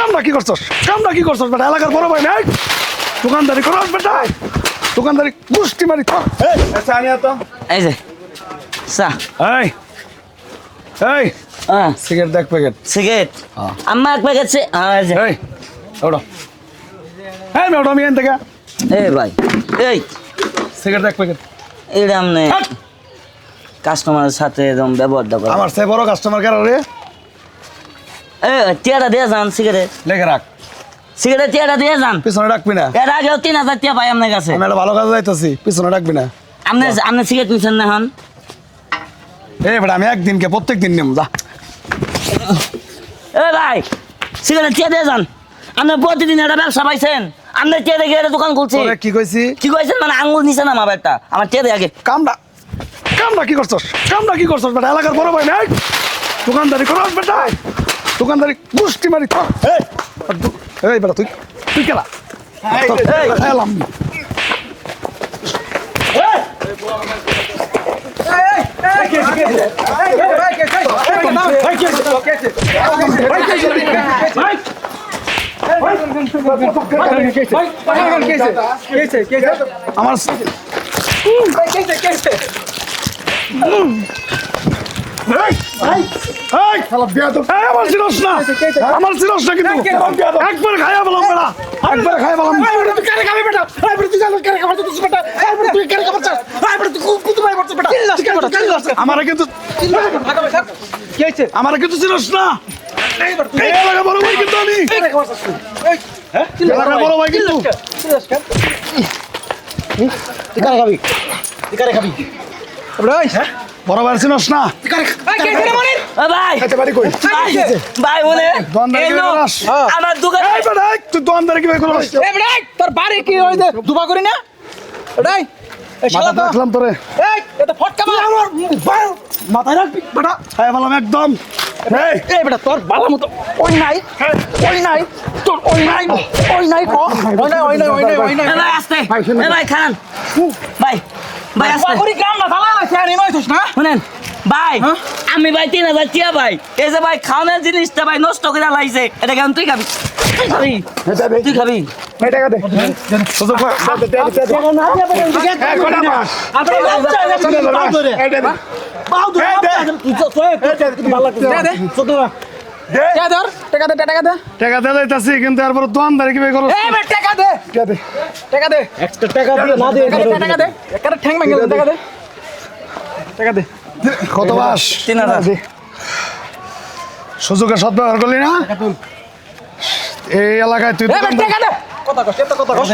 কামটা কি করছস? কামটা কি করছস বেটা? এলাকার বড় ভাই নাই? দোকানদারি করস বেটা। দোকানদারি গুষ্টি মারি তো তো। এই যে চা। এই এই হ্যাঁ সিগারেট দেখ প্যাকেট। সিগারেট? হ্যাঁ। আম্মা এক প্যাকেট সে- হ্যাঁ, এই যে। এই আমি এন থেকে। এই ভাই এই। সিগারেট দেখ প্যাকেট। এটা নে। কাস্টমারের সাথে এরকম ব্যবহারটা করে। আমার সে বড় কাস্টমার কার রে? টিয়াটা দিয়ে যান সিগারেট। লেখে রাখ। সিগারেট টিয়াটা দিয়ে যান। পিছনে ডাকবি না। এর আগেও তিন হাজার টিয়া পাই আপনার কাছে। আমি একটা ভালো কাজে যাইতেছি পিছনে ডাকবি না। আপনি আপনি সিগারেট নিচ্ছেন না হন এই বেটা আমি একদিনকে প্রত্যেক দিন নিম যা। এই ভাই সিগারেট টিয়া দিয়ে যান। আপনি প্রতিদিন একটা ব্যবসা পাইছেন। আপনি টিয়া দেখে দোকান খুলছি। কি কইছি? কি কইছেন? মানে আঙ্গুল নিছেন আমার একটা আমার টিয়া দিয়ে আগে। কামটা কামটা কি করছস? কামটা কি করছস? বেটা এলাকার বড় ভাই নাই? দোকানদারি করস বেটা দোকানদারি গুষ্টি মারি এই বেটা তুই তুই কেলা আমার আমার চিনস না। আমার চিনস না কিন্তু। একবার খাইয়া বললাম বেড়া। একবার খাইয়া বললাম আমার কিন্তু আমার কিন্তু চিনস না। বড় ভাই কিন্তু আমি। এলাকা বড় ভাই কিন্তু। বড় ভাই চিনস না ও ভাই ভাই ভাই বলে দোকানদারি এই করে লোক বেড়াস? আমার দোকান তুই দোকানদারি বেটা, এই, তোর বাড়ি কি ওই যে দুবা করি না? তো দেখলাম তোরে। এটা ফটকা আমার মাথায় রাখবি বেটা। খাইয়া বললাম একদম। এই এই। বেটা তোর বালা মতো। ওই নাই ওই নাই তোর ওই নাই ওই নাই ক? ওই নাই ওই নাই ওই নাই ওই নাই। এ ভাই আসতে। এ ভাই খান ভাই ভাই করি কাম না শুনেন ভাই আমি ভাই তিন হাজার টিয়া ভাই এই যে ভাই খাওয়ানোর জিনিসটা ভাই নষ্ট করে লাইছে এটা কেমন তুই খাবি তুই খাবি তুই। দে দে দে ধর টাকা দে টাকা দে টাকা দিয়ে যাইতাছি কিন্তু দোকানদারি কীভাবে করছিস এই টাকা দে। টাকা দে। একটা টাকা দিয়ে না দে টাকা দে একটা ঠ্যাং ভেঙে টাকা দে। টাকা দে। কত বাস? তিন হাজার। সুযোগের করলি না? এই এলাকায় তুই এই বেটা দোকানদারি- টাকা দে। কথা কষ্ট এত কথা কষ্ট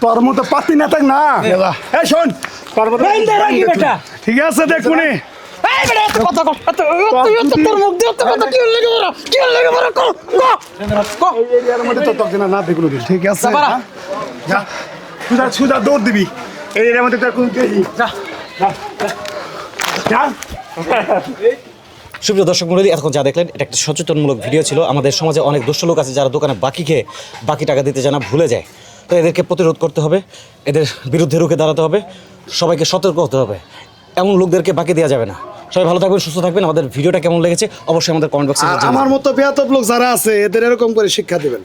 তোর মতো পাতি না। থাক না এই শোন। ঠিক আছে দেখ মনে এই বেটা এত কথা কষ্ট এত এত তোর মুখ দিয়ে এত কথা কি লাগে বড় কি লাগে বড় কো কো এর মধ্যে তো তোকে না না দেখল ঠিক আছে যা বাড়া। যা। সুদা সুদা দৌড় দিবি। এই এর মধ্যে তোর কোন যা। যা সুপ্রিয় দর্শক মন্ডলী এতক্ষণ যা দেখলেন এটা একটা সচেতনমূলক ভিডিও ছিল। আমাদের সমাজে অনেক দুষ্ট লোক আছে যারা দোকানে বাকি খেয়ে বাকি টাকা দিতে জানা ভুলে যায়। তো এদেরকে প্রতিরোধ করতে হবে এদের বিরুদ্ধে রুখে দাঁড়াতে হবে সবাইকে সতর্ক হতে হবে। এমন লোকদেরকে বাকি দেওয়া যাবে না। সবাই ভালো থাকবেন সুস্থ থাকবেন। আমাদের ভিডিওটা কেমন লেগেছে অবশ্যই আমাদের কমেন্ট বক্সে আমার মতো বেয়াতব লোক যারা আছে এদের এরকম করে শিক্ষা দিবেন।